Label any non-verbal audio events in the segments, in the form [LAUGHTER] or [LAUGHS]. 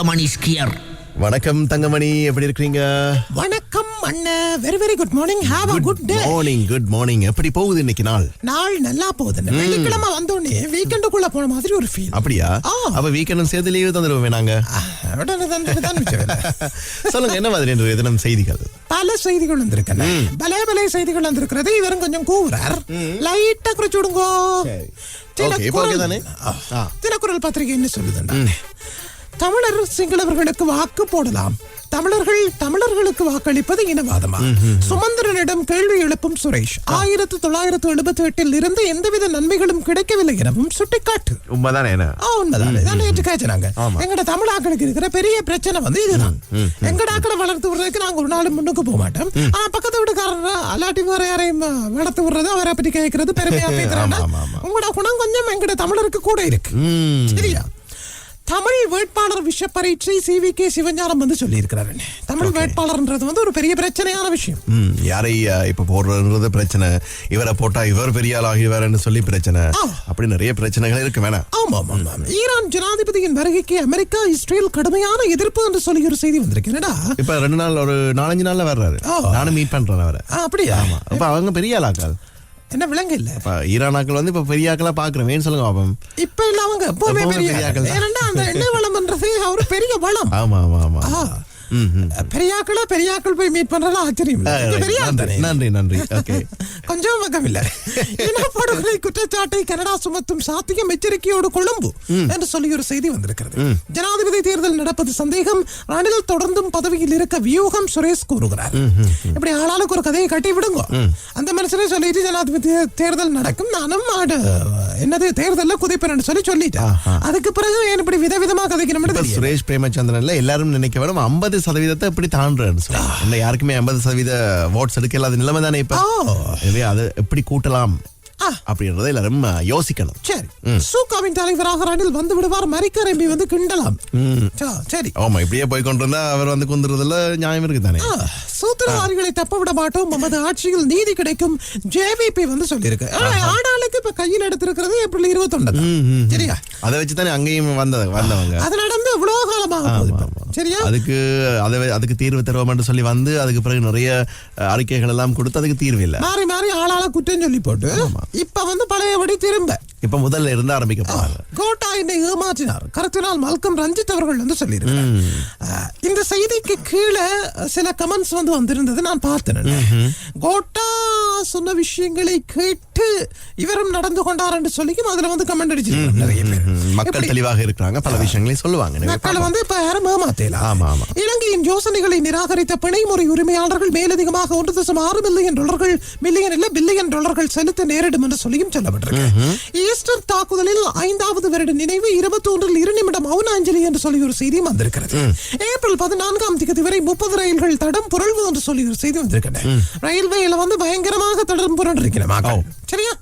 Thangamani skier. வணக்கம் தங்கமணி. எப்படி இருக்கீங்க வணக்கம் அண்ணா. Very very good morning have a good day morning good morning எப்படி போகுது இன்னைக்கு நாள்? நாள் நல்லா போகுது வெள்ளிக்கிழமை வந்தோடனே வீக்கெண்டுக்குள்ள போன மாதிரி ஒரு ஃபீல் அப்படியா. அப்ப வீக்கெண்டும் சேர்த்து லீவு தந்துடுவோம் நாங்க. [LAUGHS] சொல்லுங்க என்ன மாதிரி இன்றைய தினம் செய்திகள்? பல செய்திகள் வந்திருக்கன பல பல செய்திகள் வந்திருக்கிறது. இவரும் கொஞ்சம் கூவுறார். லைட்டா குறைச்சு விடுங்கோ. தினக்குரல் பத்திரிகை என்ன சொல்லுதுன்னா தமிழர் சிங்களவர்களுக்கு வாக்கு போடலாம். தமிழர்கள் தமிழர்களுக்கு வாக்களிப்பது இனவாதமா? சுமந்திரனிடம் கேள்வி எழுப்பும் சுரேஷ் ஆயிரத்து தொள்ளாயிரத்து எழுபத்தி எட்டில் இருந்து எந்தவித நன்மைகளும் கிடைக்கவில்லை எனவும் சுட்டிக்காட்டு. உண்மைதானே நேற்று காய்ச்சினாங்க எங்கட தமிழாக்களுக்கு இருக்கிற பெரிய பிரச்சனை வந்து இதுதான். எங்கட ஆக்களை வளர்த்து விடுறதுக்கு நாங்க ஒரு நாள் முன்னுக்கு போக மாட்டோம். ஆனா பக்கத்து வீட்டுக்காரர் அல்லாட்டி வேற யாரையும் வளர்த்து விடுறது அவரை பத்தி கேட்கறது பெருமையா [LAUGHS] பேசுறாங்க. உங்களோட குணம் கொஞ்சம் எங்கட தமிழருக்கு கூட இருக்கு. சரியா? தமிழ் வேட்பாளர் விஷ பரீட்சை சி வி கே சிவஞானம் வந்து சொல்லி இருக்கிறாரு தமிழ் வேட்பாளர்ன்றது வந்து ஒரு பெரிய பிரச்சனையான விஷயம். யாரை இப்ப போடுறது பிரச்சனை. இவரை போட்டா இவர் பெரிய ஆள் ஆகிடுவாருன்னு சொல்லி பிரச்சனை. அப்படி நிறைய பிரச்சனைகள் இருக்கு வேணாம். ஆமா ஆமா ஆமா. ஈரான் ஜனாதிபதியின் வருகைக்கு அமெரிக்கா இஸ்ரேல் கடுமையான எதிர்ப்பு என்று சொல்லி ஒரு செய்தி வந்திருக்கு என்னடா இப்ப ரெண்டு நாள் ஒரு நாலஞ்சு நாள்ல வர்றாரு. நானும் மீட் பண்றேன் அவரை. அப்படியா? அப்ப அவங்க பெரிய ஆளாக்கள் என்ன விலங்கு இல்ல இப்ப ஈரானாக்கள் வந்து இப்ப பெரிய ஆக்களா பாக்குறேன் ஏன் சொல்லுங்க பாப்போம் இப்ப இல்ல அவங்க எப்பவுமே எப்பவுமே பெரிய பெரிய ஆட்கள். ஆட்கள் தான். ஏனென்றா அந்த எண்ணெய் வளம்ன்றது ஒரு பெரிய வளம் ஆமா ஆமா ஆமா. பெரியாக்களா பெரியாக்கள் போய் மீட் பண்றது ஆச்சரியம் நன்றி. நன்றி [LAUGHS] கொஞ்சம் இனப்படுகொலை குற்றச்சாட்டை கனடா சுமத்தும் சாத்தியம் எச்சரிக்கையோடு கொழும்பு என்று சொல்லி ஒரு செய்தி வந்திருக்கிறது. ஜனாதிபதி தேர்தல் நடப்பது சந்தேகம். ரணில் தொடர்ந்தும் பதவியில் இருக்க வியூகம் சுரேஷ் கூறுகிறார். இப்படி ஆளாளுக்கு ஒரு கதையை கட்டி விடுங்க. அந்த மனுஷனே சொல்லிட்டு ஜனாதிபதி தேர்தல் நடக்கும். நானும் ஆடு. என்னது தேர்தல்ல குதிப்பேன் சொல்லி சொல்லிட்டேன். அதுக்கு பிறகு ஏன் இப்படி விதவிதமா தெரியல. சுரேஷ் பிரேமச்சந்திரன்ல எல்லாரும் நினைக்க வேணும் ஐம்பது சதவீதத்தை எப்படி தாண்டுறேன்னு சொல்லி. இல்ல யாருக்குமே ஐம்பது சதவீத votes எடுக்க இல்லாத நிலைமை தானே இப்ப. அதை எப்படி கூட்டலாம். அப்படின்றத எல்லாரும் யோசிக்கணும். சரி. சூகாவின் தலைவராக ரணில் வந்து விடுவார் மரிக்கர் எம்பி வந்து கிண்டலாம். சரி. ஆமா இப்படியே போய் கொண்டிருந்தா அவர் வந்து குந்துறதுல நியாயம் இருக்கு தானே ஆ, சூத்திரவாதிகளை தப்ப விட மாட்டோம் நமது ஆட்சியில் நீதி கிடைக்கும் ஜேவிபி வந்து சொல்லியிருக்கு. ஆடாளுக்கு இப்ப கையில் எடுத்திருக்கிறது ஏப்ரல் இருபத்தொன்னு சரியா? அதை வச்சு தானே அங்கேயும் வந்த வந்தவங்க. அது நடந்து இவ்வளவு காலமாக. சரியா? அதுக்கு அதை அதுக்கு தீர்வு தருவோம்னு சொல்லி வந்து அதுக்கு பிறகு நிறைய அறிக்கைகள் எல்லாம் கொடுத்து அதுக்கு தீர்வு இல்ல. மாறி மாறி ஆளாள குற்றம் சொல்லி போட்டு இப்ப வந்து பழையபடி திரும்ப. இப்ப முதல்ல இருந்து ஆரம்பிக்க போறாங்க கோட்டா என்னை ஏமாற்றினார். கருத்தினால் மல்கம் ரஞ்சித் அவர்கள் வந்து சொல்லியிருக்கிறார். அஹ், இந்த செய்திக்கு கீழே சில கமெண்ட்ஸ் வந்து வந்திருந்தது நான் பார்த்தேன். கோட்டா சொன்ன விஷயங்களை கேட்டு இவரும் நடந்து கொண்டார் என்று சொல்லியும் அதுல வந்து கமெண்ட் அடிச்சிருக்காங்க நிறைய பேர். மக்கள்? தெளிவாக இருக்கிறாங்க. பல விஷயங்களையும் சொல்லுவாங்க. மக்கள். வந்து இப்ப யாரும் ஏமாத்தேலாம் ஆமா, ஆமா. இலங்கையின் யோசனைகளை நிராகரித்த பிணைமுறை உரிமையாளர்கள் மேலதிகமாக ஒன்று தசம் ஆறு மில்லியன் டாலர்கள் மில்லியன் இல்ல பில்லியன் டாலர்கள் செலுத்த நேரிடும் என்று சொல்லியும் சொல்லப்பட்டிருக்கு. ஈஸ்டர் தாக்குதலில் ஐந்தாவது வருட நினைவு இருபத்தி ஒன்றில் இரு நிமிடம் மௌன அஞ்சலி என்று சொல்லி ஒரு செய்தியும் வந்திருக்கிறது. ஏப்ரல் பதினான்காம் தேதி வரை முப்பது ரயில்கள் தடம் புரள்வு என்று சொல்லி ஒரு செய்தி வந்திருக்கிறது. ரயில்வேல வந்து பயங்கரமாக தடம் புரண்டிருக்கிறேன் சரியா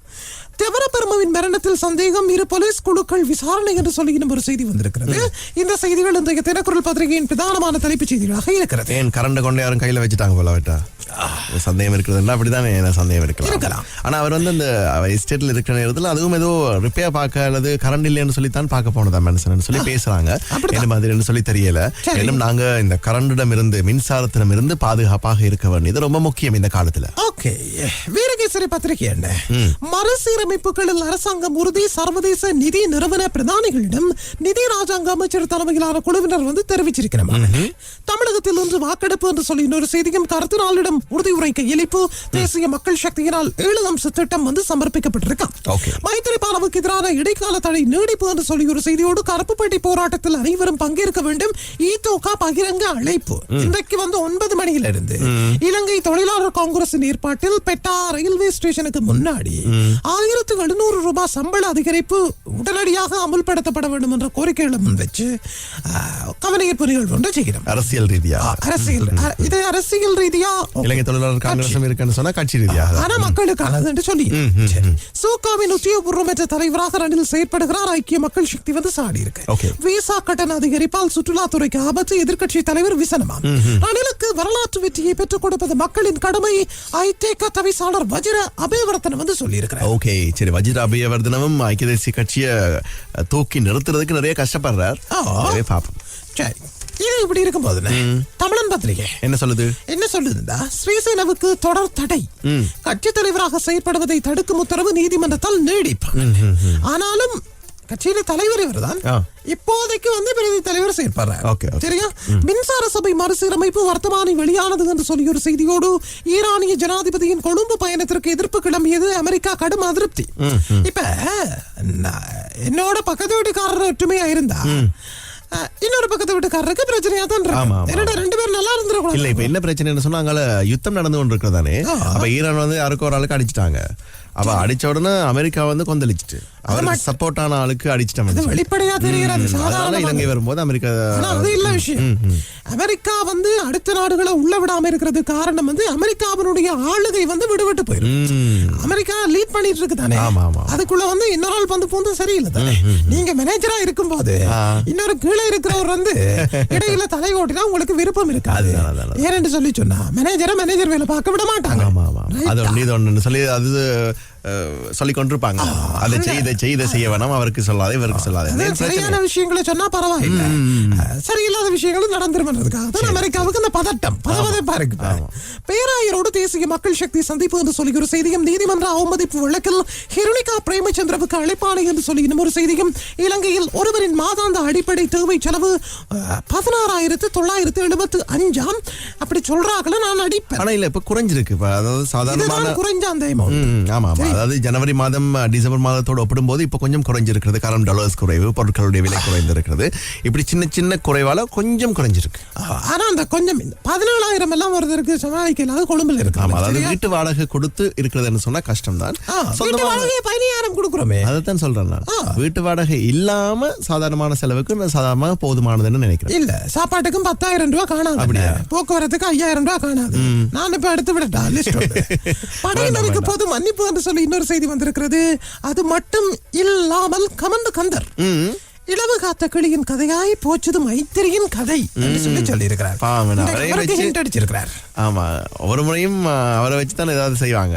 தெவரபெருமவின் மரணத்தில் சந்தேகம் இரு போலீஸ் குழுக்கள் விசாரணை என்று சொல்லி இன்னும் ஒரு செய்தி வந்திருக்கிறது இந்த செய்திகள் இன்றைய தினக்குரல் பத்திரிகையின் பிரதானமான தலைப்புச் செய்திகளாக இருக்கிறது ஏன் கரண்ட் கொண்டு யாரும் கையில வச்சுட்டாங்க போல விட்டா சந்தேகம் இருக்கிறதுனா அப்படிதானே சந்தேகம் இருக்கலாம் இருக்கலாம். ஆனா அவர் வந்து அந்த எஸ்டேட்ல இருக்கிற நேரத்துல அதுவும் ஏதோ ரிப்பேர் பார்க்க அல்லது கரண்ட் இல்லைன்னு சொல்லி தான் பார்க்க போனதா மனுஷன் சொல்லி பேசுறாங்க. என்ன மாதிரின்னு சொல்லி தெரியல. இன்னும் நாங்க இந்த கரண்டிடம் இருந்து மின்சாரத்திடம் இருந்து பாதுகாப்பாக இருக்க வேண்டியது ரொம்ப முக்கியம் இந்த காலத்துல ஓகே வீரகேசரி பத்திரிகை என்ன மறுசீரமைப்புகளில் அரசாங்கம் உறுதி சர்வதேச நிதி நிறுவன பிரதானிகளிடம் நிதி ராஜாங்க அமைச்சர் தலைமையிலான குழுவினர் வந்து தெரிவிச்சிருக்கிறாங்க தமிழகத்தில் இன்று வாக்கெடுப்பு என்று சொல்லி இன்னொரு செய்தியும் கருத்து நாளிடம் உறுதியுரை கையளிப்பு தேசிய மக்கள் சக்தியினால் ஏழு அம்ச திட்டம் வந்து சமர்ப்பிக்கப்பட்டிருக்கான். மைத்திரிபாலவுக்கு எதிரான இடைக்கால தடை நீடிப்பு என்று சொல்லி ஒரு செய்தியோடு கருப்புப்பேட்டை போராட்டத்தில் அனைவரும் பங்கேற்க வேண்டும். ஈதோகா பகிரங்க அழைப்பு. இன்றைக்கு வந்து ஒன்பது மணியிலிருந்து இலங்கை தொழிலாளர் காங்கிரசின் ஏற்பாட்டில் பெட்டா ரயில்வே ஸ்டேஷனுக்கு முன்னாடி ஆயிரம் ஆயிரத்து எழுநூறு ரூபாய் சம்பள அதிகரிப்பு உடனடியாக அமுல்படுத்தப்பட வேண்டும் என்ற கோரிக்கைகளை முன்வச்சு கவனஈர்ப்பு நிகழ்வு ஒன்றை செய்கிறோம். அரசியல் ரீதியா? அரசியல் இது அரசியல் ரீதியா இலங்கை தொழிலாளர் காங்கிரசும் இருக்குன்னு சொன்னா கட்சி ரீதியாக. ஆனா மக்களுக்கானது என்று சொல்லி. சோகாவின் உத்தியோகபூர்வமற்ற தலைவராக ரணில் செயற்படுகிறார். ஐக்கிய மக்கள் சக்தி வந்து சாடி இருக்கு. விசா கட்டண அதிகரிப்பால் சுற்றுலாத்துறைக்கு ஆபத்து எதிர்க்கட்சி தலைவர் விசனமா ரணிலுக்கு வரலாற்று வெற்றியை பெற்றுக் கொடுப்பது மக்களின் கடமை. ஐதேக தவிசாளர் வஜிர அபேவர்த்தனம் வந்து சொல்லி இருக்கிறார் சரி வஜிர அபயவர்தனமும் ஐக்கிய தேசிய கட்சியை தூக்கி நிறுத்துறதுக்கு நிறைய கஷ்டப்படுறார். எனவே பாப்போம். சரி இது இப்படி இருக்கும்போது தமிழன் பத்திரிகை. என்ன சொல்லுது? என்ன சொல்லுதுண்டா ஸ்ரீசேனவுக்கு தொடர் தடை. கட்சி தலைவராக செயற்படுவதை தடுக்கும் உத்தரவு நீதிமன்றத்தால் நீடிப்பு. ஆனாலும் கட்சியில தலைவர் இவர்தான். ஆ. இப்போதைக்கு வந்து பிரதி தலைவர் செயற்படுறார். சரியா? மின்சார சபை மறுசீரமைப்பு வர்த்தமானி வெளியானது என்று சொல்லி ஒரு செய்தியோடு ஈரானிய ஜனாதிபதியின் கொழும்பு பயணத்திற்கு எதிர்ப்பு கிளம்பியது அமெரிக்கா கடும் அதிருப்தி. இப்ப என்னோட பக்கத்து வீட்டுக்காரர் ஒற்றுமையா இருந்தா இன்னொரு பக்கத்து வீட்டுக்காரருக்கு பிரச்சனையா தான் என்னடா ரெண்டு பேரும் நல்லா இருந்துரும் இல்ல இப்ப என்ன பிரச்சனைன்னு சொன்னா அங்க யுத்தம் நடந்து கொண்டு இருக்கிறதானே. அப்ப ஈரான் வந்து யாருக்கும் ஒரு ஆளுக்கு அடிச்சிட்டாங்க. அப்ப அடிச்ச உடனே அமெரிக்கா வந்து கொந்தளிச்சிட்டு. அவருக்கு சப்போர்ட் ஆன ஆளுக்கு அடிச்சிட்டாங்க அது வெளிப்படையா தெரிகிறது சாதாரண இலங்கை வரும்போது அமெரிக்கா அது இல்ல விஷயம். அமெரிக்கா வந்து அடுத்த நாடுகளை உள்ள விடாம இருக்கிறது காரணம் வந்து அமெரிக்காவினுடைய ஆளுகை வந்து விடுபட்டு போயிடும் ம். அமெரிக்கா லீட் பண்ணிட்டு இருக்கு தானே. அதுக்குள்ள வந்து இன்னொரு ஆள் வந்து போந்து சரியில்லை தானே? நீங்க மேனேஜரா இருக்கும்போது இன்னொரு கீழே இருக்கிறவர் வந்து [LAUGHS] இடையில தலை ஓட்டினா உங்களுக்கு விருப்பம் இருக்காது. ஏன்னு சொல்லி சொன்னா மேனேஜரை மேனேஜர் வேலை பார்க்க விட மாட்டாங்க. அது ஒன்று சொல்லி அது சொல்லி கொண்டிருப்பாங்க அதை செய்த செய்த செய்ய வேணாம் அவருக்கு சொல்லாத இவருக்கு சொல்லாத? சரியான விஷயங்களை சொன்னா பரவாயில்லை. விஷயங்களும் நடந்துருமன்றதுக்காக தான் அமெரிக்காவுக்கு இந்த பதட்டம். பதவதைப்பா இருக்கு பேராயரோடு தேசிய மக்கள் சக்தி சந்திப்பு என்று சொல்லி ஒரு செய்தியும் நீதிமன்ற அவமதிப்பு வழக்கில் ஹிருணிகா பிரேமச்சந்திரவுக்கு அழைப்பாணை என்று சொல்லி இன்னும் ஒரு செய்தியும் இலங்கையில் ஒருவரின் மாதாந்த அடிப்படை தேவை செலவு பதினாறாயிரத்து தொள்ளாயிரத்து எழுபத்து அஞ்சாம். அப்படி சொல்றாங்கள நான் அடிப்பேன். ஆனா இல்ல இப்ப குறைஞ்சிருக்கு. அதாவது சாதாரணமான இதுதான் குறைஞ்ச அந்த amount. ம், ஆமா ஆமா. அதாவது ஜனவரி மாதம் டிசம்பர் மாதத்தோடு ஒப்பிடும்போது இப்ப கொஞ்சம் குறைஞ்சிருக்கிறது. காரணம் டாலர்ஸ் குறைவு பொருட்களுடைய விலை குறைந்திருக்கிறது. இப்படி சின்ன சின்ன குறைவால கொஞ்சம் குறைஞ்சிருக்கு. ஆனா அந்த கொஞ்சம் பதினேழாயிரம் எல்லாம் ஒருத்தருக்கு சமாளிக்க இல்லாத கொழும்புல இருக்கு ஆமா அதாவது? வீட்டு வாடகை கொடுத்து இருக்கிறதுன்னு சொன்னா கஷ்டம் தான் வீட்டு வாடகையை பதினாயிரம் கொடுக்குறோமே. அதைத்தான் சொல்றேன் நான். வீட்டு வாடகை இல்லாம சாதாரணமான செலவுக்கு சாதாரணமாக போதுமானதுன்னு நினைக்கிறேன். இல்ல சாப்பாட்டுக்கும் பத்தாயிரம் ரூபாய் காணாது. அப்படியா? போக்குவரத்துக்கு ஐயாயிரம் ரூபாய் காணாது. நான் இப்ப எடுத்து விடட்டா? [LAUGHS] லிஸ்ட் படையினருக்கு பொது மன்னிப்பு என்று சொல்லி இன்னொரு செய்தி வந்திருக்கிறது. அது மட்டும் இல்லாமல் கமந்து கந்தர். இளவு காத்த கிளியின் கதையாய் போச்சது மைத்திரியின் கதை என்று சொல்லி சொல்லி இருக்கிறார் பாவம், அவரை வச்சு- ஹிண்ட் அடிச்சிருக்கிறார். ஆமா ஒரு முறையும் அவரை வச்சு தான் ஏதாவது செய்வாங்க.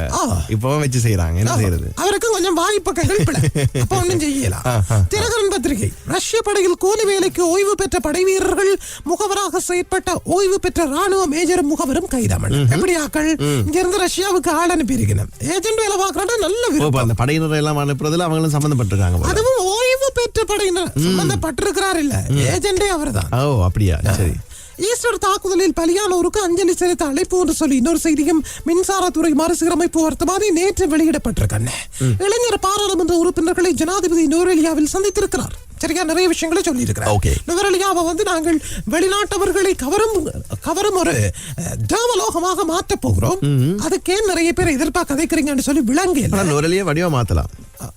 இப்பவும் வச்சு செய்யறாங்க என்ன செய்யறது அவருக்கு கொஞ்சம் வாய்ப்புகள் அப்ப ஒண்ணும் செய்யலாம் தினகரன் பத்திரிகை. ரஷ்ய படையில் கூலி வேலைக்கு ஓய்வு பெற்ற படை வீரர்கள் முகவராக செயற்பட்ட ஓய்வு பெற்ற ராணுவ மேஜரும் முகவரும் கைதாமன். எப்படி ஆக்கள் இங்க இருந்து ரஷ்யாவுக்கு ஆள் அனுப்பி இருக்கணும் ஏஜென்ட் வேலை பார்க்கறத நல்ல அந்த படையினரை எல்லாம் அனுப்புறதுல அவங்களும் சம்பந்தப்பட்டிருக்காங்க. அதுவும் பெற்ற படையினர் சம்பந்தப்பட்டிருக்கிறார் இல்ல ஏஜெண்டே அவர்தான். ஓ அப்படியா? சரி. ஈஸ்டர் தாக்குதலில் பலியானோருக்கு அஞ்சலி செலுத்த அழைப்பு என்று சொல்லி இன்னொரு செய்தியும் மின்சாரத்துறை மறுசீரமைப்பு வர்த்தமானி நேற்று வெளியிடப்பட்டிருக்கண்ணே இளைஞர் பாராளுமன்ற உறுப்பினர்களை ஜனாதிபதி நூரெலியாவில் சந்தித்திருக்கிறார். சரியா? நிறைய விஷயங்களை சொல்லி இருக்கிறார். நுவரெலியாவை வந்து நாங்கள் வெளிநாட்டவர்களை கவரும் கவரும் ஒரு தேவலோகமாக மாற்றப் போகிறோம். அதுக்கே நிறைய பேர் எதிர்பார்க்க கதைக்கிறீங்கன்னு சொல்லி விளங்கல. ஆனா நுரலியே வடிவா மாத்தலாம்.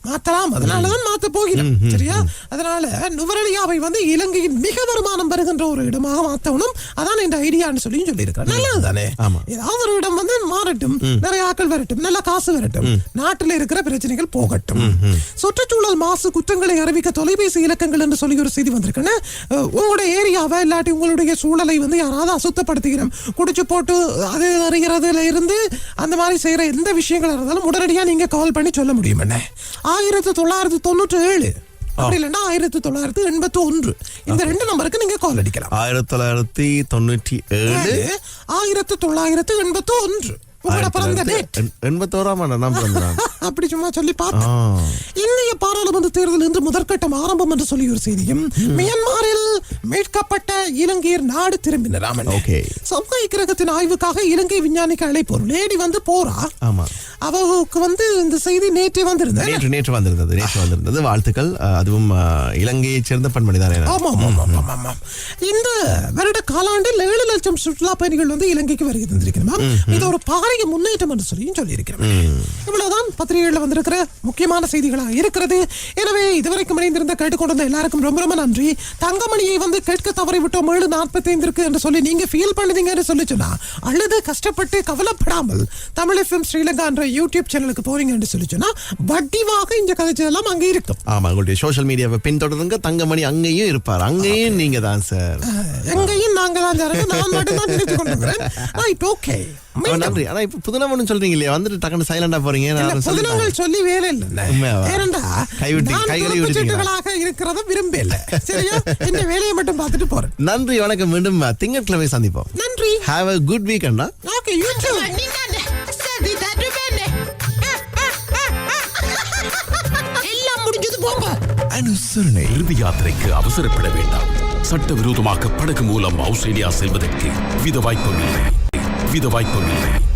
மாத்தலாம். அதனாலதான் மாத்த போகிறோம். சரியா? அதனால நுவரலியாவை வந்து இலங்கையின் மிக வருமானம் வருகின்ற ஒரு இடமாக மாத்தணும். அதான் இந்த ஐடியான்னு சொல்லி சொல்லியிருக்கிறேன் நல்லது தானே. ஏதாவது ஒரு இடம் வந்து மாறட்டும். நிறைய ஆட்கள் வரட்டும். நல்ல காசு வரட்டும். நாட்டில் இருக்கிற பிரச்சனைகள் போகட்டும். சுற்றுச்சூழல் மாசு குற்றங்களை அறிவிக்க தொலைபேசி இலக்கங்கள் என்று சொல்லி ஒரு செய்தி வந்திருக்குன்னு. உங்களுடைய ஏரியாவை இல்லாட்டி உங்களுடைய சூழலை வந்து யாராவது அசுத்தப்படுத்துகிறோம். குடிச்சு போட்டு அது அறிகிறதுல இருந்து அந்த மாதிரி செய்யற எந்த விஷயங்கள் இருந்தாலும் உடனடியா நீங்க கால் பண்ணி சொல்ல முடியும் என்ன? ஆயிரத்தி தொள்ளாயிரத்தி தொண்ணூற்றி ஏழு அப்படி இல்லைன்னா ஆயிரத்தி தொள்ளாயிரத்தி எண்பத்தி ஒன்று இந்த ரெண்டு நம்பருக்கு நீங்க கால் அடிக்கலாம். ஆயிரத்தி தொள்ளாயிரத்தி தொண்ணூற்றி ஏழு. ஆயிரத்தி தொள்ளாயிரத்தி எண்பத்தி ஒன்று உங்களோட பிறந்த டேட் எண்பத்தோராம் ஆண்டு நான் பிறந்தேன். [LAUGHS] அப்படி சும்மா சொல்லி பார்த்தேன் இந்திய பாராளுமன்ற தேர்தல் இன்று முதற்கட்டம் ஆரம்பம் என்று சொல்லி ஒரு செய்தியும் மியான்மரில் மீட்கப்பட்ட இலங்கையர் நாடு திரும்பினர் ராமன். செவ்வாய் கிரகத்தின் ஆய்வுக்காக இலங்கை விஞ்ஞானிக்கு அழைப்பு. ஒரு லேடி வந்து போறா. ஆமா. அவருக்கு வந்து இந்த செய்தி நேற்றே வந்திருந்தேன் நேற்று நேற்று வந்திருந்தது நேற்று வந்திருந்தது. வாழ்த்துக்கள். அதுவும் அஹ், இலங்கையைச் சேர்ந்த பெண்மணி தானே ஆமா ஆமா ஆமா இந்த வருட காலாண்டில் ஏழு லட்சம் சுற்றுலா பயணிகள் வந்து இலங்கைக்கு வருகை தந்திருக்கணுமா இது ஒரு பாரிய முன்னேற்றம் என்று சொல்லியும் சொல்லியிருக்கிறேன் இவ்வளவுதான் பத்திரிகைகளில் வந்திருக்கிற முக்கியமான செய்திகளாக இருக்கிறது. எனவே இதுவரைக்கும் இணைந்திருந்த கேட்டுக்கொண்டிருந்த எல்லாருக்கும் ரொம்ப ரொம்ப நன்றி. தங்கமணியை வந்து கேட்க தவறி விட்டோம் ஏழு நாற்பத்தைந்திற்கு என்று சொல்லி நீங்க ஃபீல் பண்ணுதீங்க என்று சொல்லி சொன்னா அழுது கஷ்டப்பட்டு கவலைப்படாமல் தமிழ் எஃப்எம் ஸ்ரீலங்கா என்ற யூடியூப் சேனலுக்கு போறீங்க என்று சொல்லி சொன்னா வட்டிவாக இந்த கதைச்சதெல்லாம் அங்கே இருக்கும். ஆமா உங்களுடைய சோஷியல் மீடியாவை பின்தொடருங்க. தங்கமணி அங்கேயும் இருப்பார். அங்கேயும் நீங்க தான் சார் எங்கேயும் நாங்க தான் ஜனங்க நான் மட்டும் தான் நினைச்சு கொண்டிருக்கிறேன் ரைட் ஓகே நன்றி. ஆனா இப்ப புதுனவனு சொல்றீங்க இல்லையா? வந்துட்டு டக்குனு சைலண்டா போறீங்க. சொல்லி வேலை இல்ல? ஏனண்டா கைவிட்டு- கைகளை இருக்கிறத விரும்பல சரியா? இந்த வேலையை மட்டும் பார்த்துட்டு போறேன். நன்றி வணக்கம். மீண்டும் திங்கட்கிழமை சந்திப்போம். நன்றி. ஹாவ் அ குட் வீக் அண்ணா. ஓகே யூ டூ எல்லாம் முடிஞ்சது போங்க. அனுசரணை இறுதி யாத்திரைக்கு அவசரப்பட வேண்டாம். சட்டவிரோதமாக படகு மூலம் ஆஸ்திரேலியா செல்வதற்கு வித வாய்ப்பும் இல்லை. வித வாய்ப்பும் இல்லை.